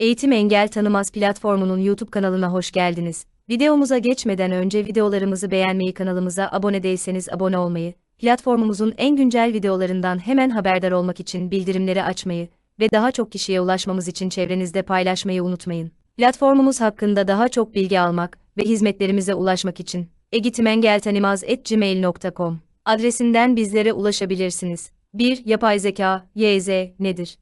Eğitim Engel Tanımaz platformunun YouTube kanalına hoş geldiniz. Videomuza geçmeden önce videolarımızı beğenmeyi, kanalımıza abone değilseniz abone olmayı, platformumuzun en güncel videolarından hemen haberdar olmak için bildirimleri açmayı ve daha çok kişiye ulaşmamız için çevrenizde paylaşmayı unutmayın. Platformumuz hakkında daha çok bilgi almak ve hizmetlerimize ulaşmak için eğitimengeltanimaz.gmail.com adresinden bizlere ulaşabilirsiniz. 1. Yapay zeka, YZ, nedir?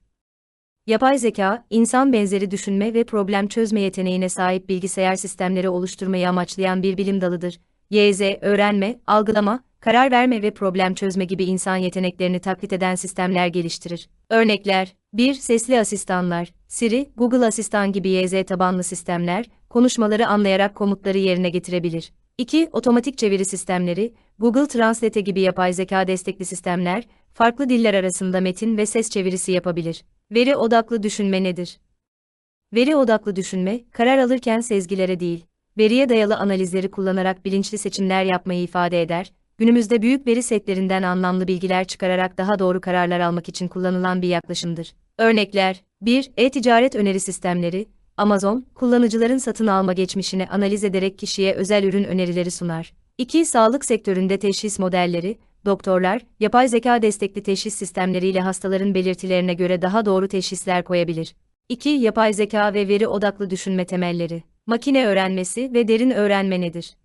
Yapay zeka, insan benzeri düşünme ve problem çözme yeteneğine sahip bilgisayar sistemleri oluşturmayı amaçlayan bir bilim dalıdır. YZ, öğrenme, algılama, karar verme ve problem çözme gibi insan yeteneklerini taklit eden sistemler geliştirir. Örnekler 1. Sesli asistanlar, Siri, Google Asistan gibi YZ tabanlı sistemler, konuşmaları anlayarak komutları yerine getirebilir. 2. Otomatik çeviri sistemleri, Google Translate gibi yapay zeka destekli sistemler, farklı diller arasında metin ve ses çevirisi yapabilir. Veri odaklı düşünme nedir? Veri odaklı düşünme, karar alırken sezgilere değil, veriye dayalı analizleri kullanarak bilinçli seçimler yapmayı ifade eder, günümüzde büyük veri setlerinden anlamlı bilgiler çıkararak daha doğru kararlar almak için kullanılan bir yaklaşımdır. Örnekler 1. E-ticaret öneri sistemleri, Amazon, kullanıcıların satın alma geçmişini analiz ederek kişiye özel ürün önerileri sunar. 2. Sağlık sektöründe teşhis modelleri, doktorlar, yapay zeka destekli teşhis sistemleriyle hastaların belirtilerine göre daha doğru teşhisler koyabilir. 2. Yapay zeka ve veri odaklı düşünme temelleri. Makine öğrenmesi ve derin öğrenme nedir?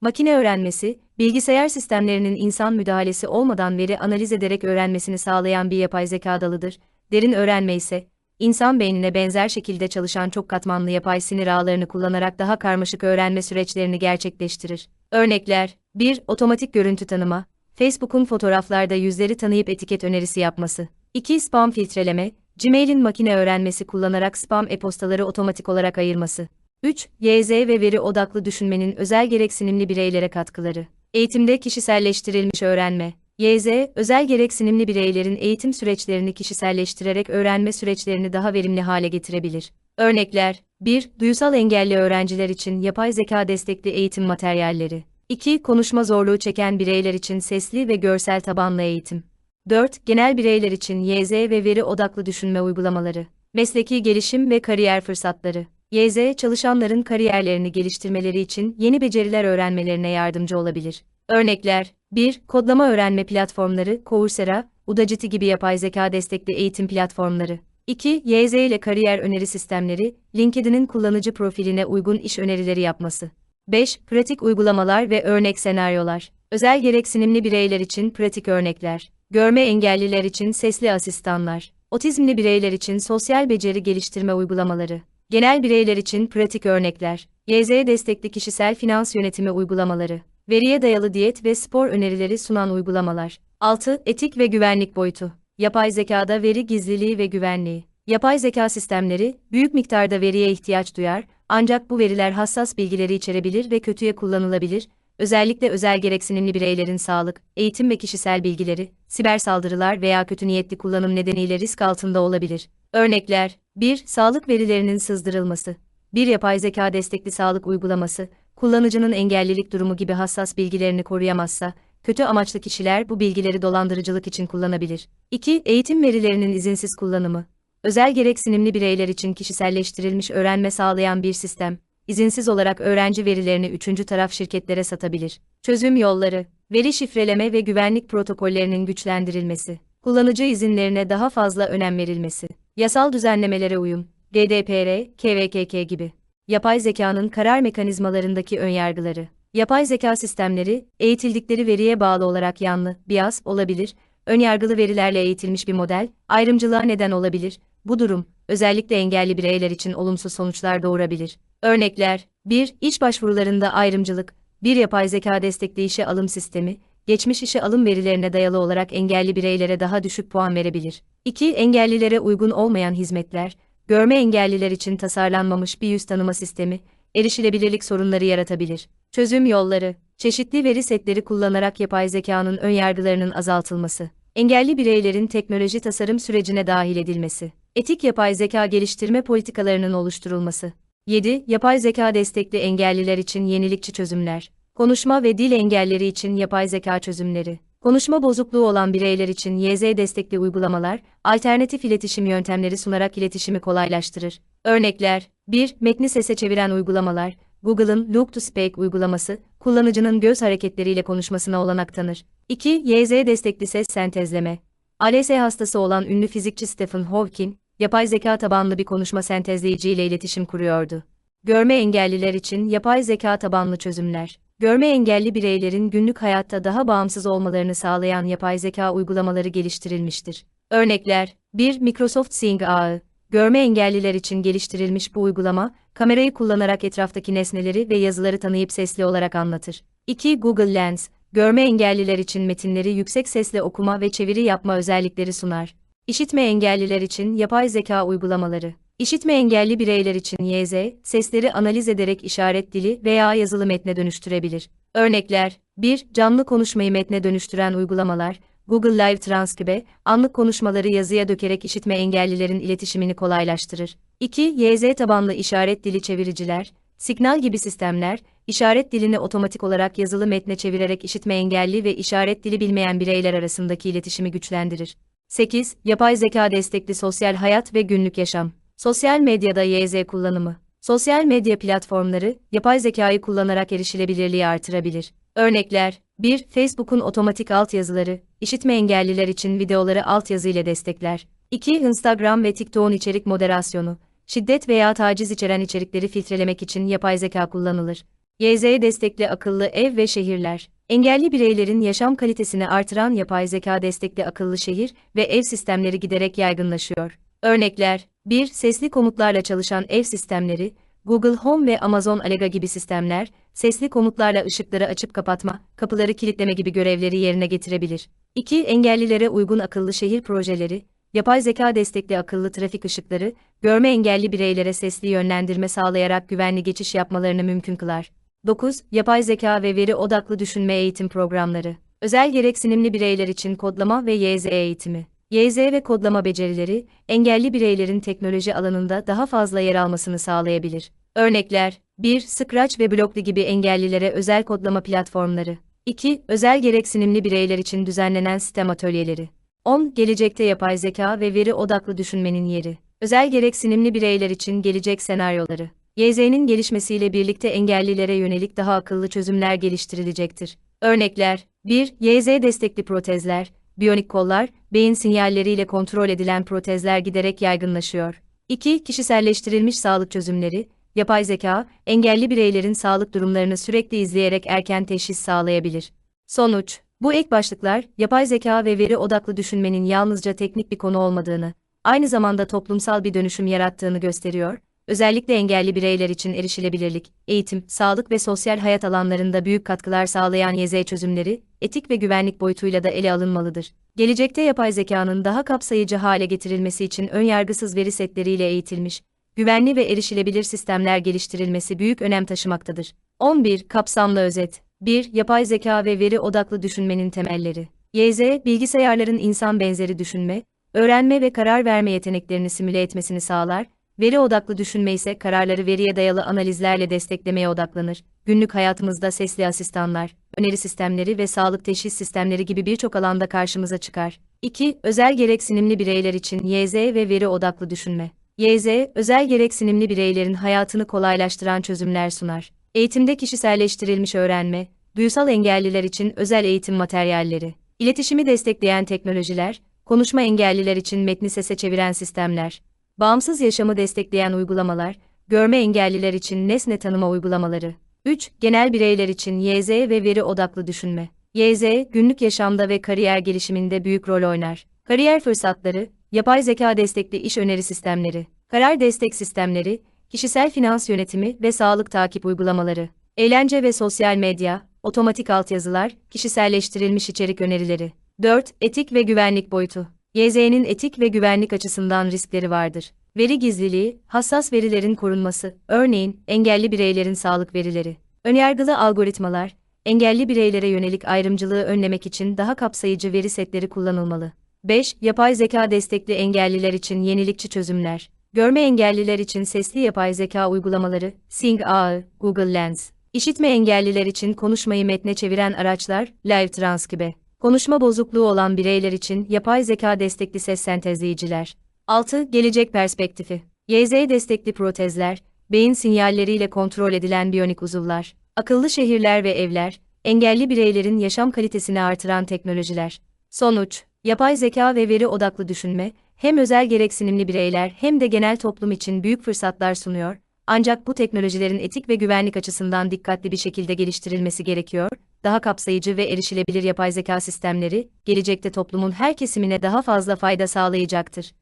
Makine öğrenmesi, bilgisayar sistemlerinin insan müdahalesi olmadan veri analiz ederek öğrenmesini sağlayan bir yapay zeka dalıdır. Derin öğrenme ise, insan beynine benzer şekilde çalışan çok katmanlı yapay sinir ağlarını kullanarak daha karmaşık öğrenme süreçlerini gerçekleştirir. Örnekler 1. Otomatik görüntü tanıma, Facebook'un fotoğraflarda yüzleri tanıyıp etiket önerisi yapması. 2. Spam filtreleme, Gmail'in makine öğrenmesi kullanarak spam e-postaları otomatik olarak ayırması. 3. YZ ve veri odaklı düşünmenin özel gereksinimli bireylere katkıları. Eğitimde kişiselleştirilmiş öğrenme. YZ, özel gereksinimli bireylerin eğitim süreçlerini kişiselleştirerek öğrenme süreçlerini daha verimli hale getirebilir. Örnekler 1. Duyusal engelli öğrenciler için yapay zeka destekli eğitim materyalleri. 2. Konuşma zorluğu çeken bireyler için sesli ve görsel tabanlı eğitim. 4. Genel bireyler için YZ ve veri odaklı düşünme uygulamaları. Mesleki gelişim ve kariyer fırsatları. YZ, çalışanların kariyerlerini geliştirmeleri için yeni beceriler öğrenmelerine yardımcı olabilir. Örnekler 1. Kodlama öğrenme platformları, Coursera, Udacity gibi yapay zeka destekli eğitim platformları. 2. YZ ile kariyer öneri sistemleri, LinkedIn'in kullanıcı profiline uygun iş önerileri yapması. 5. Pratik uygulamalar ve örnek senaryolar. Özel gereksinimli bireyler için pratik örnekler. Görme engelliler için sesli asistanlar. Otizmli bireyler için sosyal beceri geliştirme uygulamaları. Genel bireyler için pratik örnekler. YZ destekli kişisel finans yönetimi uygulamaları. Veriye dayalı diyet ve spor önerileri sunan uygulamalar. 6. Etik ve güvenlik boyutu. Yapay zekada veri gizliliği ve güvenliği. Yapay zeka sistemleri, büyük miktarda veriye ihtiyaç duyar, ancak bu veriler hassas bilgileri içerebilir ve kötüye kullanılabilir, özellikle özel gereksinimli bireylerin sağlık, eğitim ve kişisel bilgileri, siber saldırılar veya kötü niyetli kullanım nedeniyle risk altında olabilir. Örnekler 1. Sağlık verilerinin sızdırılması. Bir yapay zeka destekli sağlık uygulaması, kullanıcının engellilik durumu gibi hassas bilgilerini koruyamazsa, kötü amaçlı kişiler bu bilgileri dolandırıcılık için kullanabilir. 2. Eğitim verilerinin izinsiz kullanımı özel gereksinimli bireyler için kişiselleştirilmiş öğrenme sağlayan bir sistem, izinsiz olarak öğrenci verilerini üçüncü taraf şirketlere satabilir. Çözüm yolları, veri şifreleme ve güvenlik protokollerinin güçlendirilmesi, kullanıcı izinlerine daha fazla önem verilmesi, yasal düzenlemelere uyum, GDPR, KVKK gibi. Yapay zekanın karar mekanizmalarındaki önyargıları. Yapay zeka sistemleri, eğitildikleri veriye bağlı olarak yanlı, bias olabilir, önyargılı verilerle eğitilmiş bir model, ayrımcılığa neden olabilir, bu durum, özellikle engelli bireyler için olumsuz sonuçlar doğurabilir. Örnekler 1. İş başvurularında ayrımcılık, bir yapay zeka destekli işe alım sistemi, geçmiş işe alım verilerine dayalı olarak engelli bireylere daha düşük puan verebilir. 2. Engellilere uygun olmayan hizmetler, görme engelliler için tasarlanmamış bir yüz tanıma sistemi, erişilebilirlik sorunları yaratabilir. Çözüm yolları, çeşitli veri setleri kullanarak yapay zekanın önyargılarının azaltılması, engelli bireylerin teknoloji tasarım sürecine dahil edilmesi. Etik yapay zeka geliştirme politikalarının oluşturulması. 7. Yapay zeka destekli engelliler için yenilikçi çözümler. Konuşma ve dil engelleri için yapay zeka çözümleri. Konuşma bozukluğu olan bireyler için YZ destekli uygulamalar, alternatif iletişim yöntemleri sunarak iletişimi kolaylaştırır. Örnekler 1. Metni sese çeviren uygulamalar, Google'ın Look to Speak uygulaması, kullanıcının göz hareketleriyle konuşmasına olanak tanır. 2. YZ destekli ses sentezleme. ALS hastası olan ünlü fizikçi Stephen Hawking, yapay zeka tabanlı bir konuşma sentezleyici ile iletişim kuruyordu. Görme engelliler için yapay zeka tabanlı çözümler. Görme engelli bireylerin günlük hayatta daha bağımsız olmalarını sağlayan yapay zeka uygulamaları geliştirilmiştir. Örnekler 1. Microsoft Sing ağı. Görme engelliler için geliştirilmiş bu uygulama, kamerayı kullanarak etraftaki nesneleri ve yazıları tanıyıp sesli olarak anlatır. 2. Google Lens. Görme engelliler için metinleri yüksek sesle okuma ve çeviri yapma özellikleri sunar. İşitme engelliler için yapay zeka uygulamaları. İşitme engelli bireyler için YZ, sesleri analiz ederek işaret dili veya yazılı metne dönüştürebilir. Örnekler 1. Canlı konuşmayı metne dönüştüren uygulamalar, Google Live Transcribe, anlık konuşmaları yazıya dökerek işitme engellilerin iletişimini kolaylaştırır. 2. YZ tabanlı işaret dili çeviriciler, Signal gibi sistemler, işaret dilini otomatik olarak yazılı metne çevirerek işitme engelli ve işaret dili bilmeyen bireyler arasındaki iletişimi güçlendirir. 8. Yapay zeka destekli sosyal hayat ve günlük yaşam. Sosyal medyada YZ kullanımı. Sosyal medya platformları, yapay zekayı kullanarak erişilebilirliği artırabilir. Örnekler 1. Facebook'un otomatik altyazıları, işitme engelliler için videoları altyazı ile destekler. 2. Instagram ve TikTok'un içerik moderasyonu, şiddet veya taciz içeren içerikleri filtrelemek için yapay zeka kullanılır. YZ destekli akıllı ev ve şehirler. Engelli bireylerin yaşam kalitesini artıran yapay zeka destekli akıllı şehir ve ev sistemleri giderek yaygınlaşıyor. Örnekler 1. Sesli komutlarla çalışan ev sistemleri, Google Home ve Amazon Alexa gibi sistemler, sesli komutlarla ışıkları açıp kapatma, kapıları kilitleme gibi görevleri yerine getirebilir. 2. Engellilere uygun akıllı şehir projeleri, yapay zeka destekli akıllı trafik ışıkları, görme engelli bireylere sesli yönlendirme sağlayarak güvenli geçiş yapmalarını mümkün kılar. 9. Yapay zeka ve veri odaklı düşünme eğitim programları. Özel gereksinimli bireyler için kodlama ve YZ eğitimi. YZ ve kodlama becerileri, engelli bireylerin teknoloji alanında daha fazla yer almasını sağlayabilir. Örnekler 1. Scratch ve Blockly gibi engellilere özel kodlama platformları. 2. Özel gereksinimli bireyler için düzenlenen sistem atölyeleri. 10. Gelecekte yapay zeka ve veri odaklı düşünmenin yeri. Özel gereksinimli bireyler için gelecek senaryoları. YZ'nin gelişmesiyle birlikte engellilere yönelik daha akıllı çözümler geliştirilecektir. Örnekler 1. YZ destekli protezler, biyonik kollar, beyin sinyalleriyle kontrol edilen protezler giderek yaygınlaşıyor. 2. Kişiselleştirilmiş sağlık çözümleri, yapay zeka, engelli bireylerin sağlık durumlarını sürekli izleyerek erken teşhis sağlayabilir. Sonuç, bu ek başlıklar, yapay zeka ve veri odaklı düşünmenin yalnızca teknik bir konu olmadığını, aynı zamanda toplumsal bir dönüşüm yarattığını gösteriyor özellikle engelli bireyler için erişilebilirlik, eğitim, sağlık ve sosyal hayat alanlarında büyük katkılar sağlayan YZ çözümleri, etik ve güvenlik boyutuyla da ele alınmalıdır. Gelecekte yapay zekanın daha kapsayıcı hale getirilmesi için önyargısız veri setleriyle eğitilmiş, güvenli ve erişilebilir sistemler geliştirilmesi büyük önem taşımaktadır. 11. Kapsamlı özet 1. Yapay zeka ve veri odaklı düşünmenin temelleri. YZ, bilgisayarların insan benzeri düşünme, öğrenme ve karar verme yeteneklerini simüle etmesini sağlar, Veri odaklı düşünme ise kararları veriye dayalı analizlerle desteklemeye odaklanır. Günlük hayatımızda sesli asistanlar, öneri sistemleri ve sağlık teşhis sistemleri gibi birçok alanda karşımıza çıkar. 2. Özel gereksinimli bireyler için YZ ve veri odaklı düşünme. YZ, özel gereksinimli bireylerin hayatını kolaylaştıran çözümler sunar. Eğitimde kişiselleştirilmiş öğrenme, duysal engelliler için özel eğitim materyalleri, iletişimi destekleyen teknolojiler, konuşma engelliler için metni sese çeviren sistemler, Bağımsız yaşamı destekleyen uygulamalar, görme engelliler için nesne tanıma uygulamaları. 3. Genel bireyler için YZ ve veri odaklı düşünme. YZ, günlük yaşamda ve kariyer gelişiminde büyük rol oynar. Kariyer fırsatları, yapay zeka destekli iş öneri sistemleri, karar destek sistemleri, kişisel finans yönetimi ve sağlık takip uygulamaları, eğlence ve sosyal medya, otomatik altyazılar, kişiselleştirilmiş içerik önerileri. 4. Etik ve güvenlik boyutu. YZ'nin etik ve güvenlik açısından riskleri vardır. Veri gizliliği, hassas verilerin korunması, örneğin engelli bireylerin sağlık verileri. Önyargılı algoritmalar, engelli bireylere yönelik ayrımcılığı önlemek için daha kapsayıcı veri setleri kullanılmalı. 5. Yapay zeka destekli engelliler için yenilikçi çözümler. Görme engelliler için sesli yapay zeka uygulamaları, Sing ağı, Google Lens. İşitme engelliler için konuşmayı metne çeviren araçlar, Live Transcribe. Konuşma bozukluğu olan bireyler için yapay zeka destekli ses sentezleyiciler. 6. Gelecek perspektifi. YZ destekli protezler, beyin sinyalleriyle kontrol edilen biyonik uzuvlar, akıllı şehirler ve evler, engelli bireylerin yaşam kalitesini artıran teknolojiler. Sonuç, yapay zeka ve veri odaklı düşünme, hem özel gereksinimli bireyler hem de genel toplum için büyük fırsatlar sunuyor. Ancak bu teknolojilerin etik ve güvenlik açısından dikkatli bir şekilde geliştirilmesi gerekiyor. Daha kapsayıcı ve erişilebilir yapay zeka sistemleri, gelecekte toplumun her kesimine daha fazla fayda sağlayacaktır.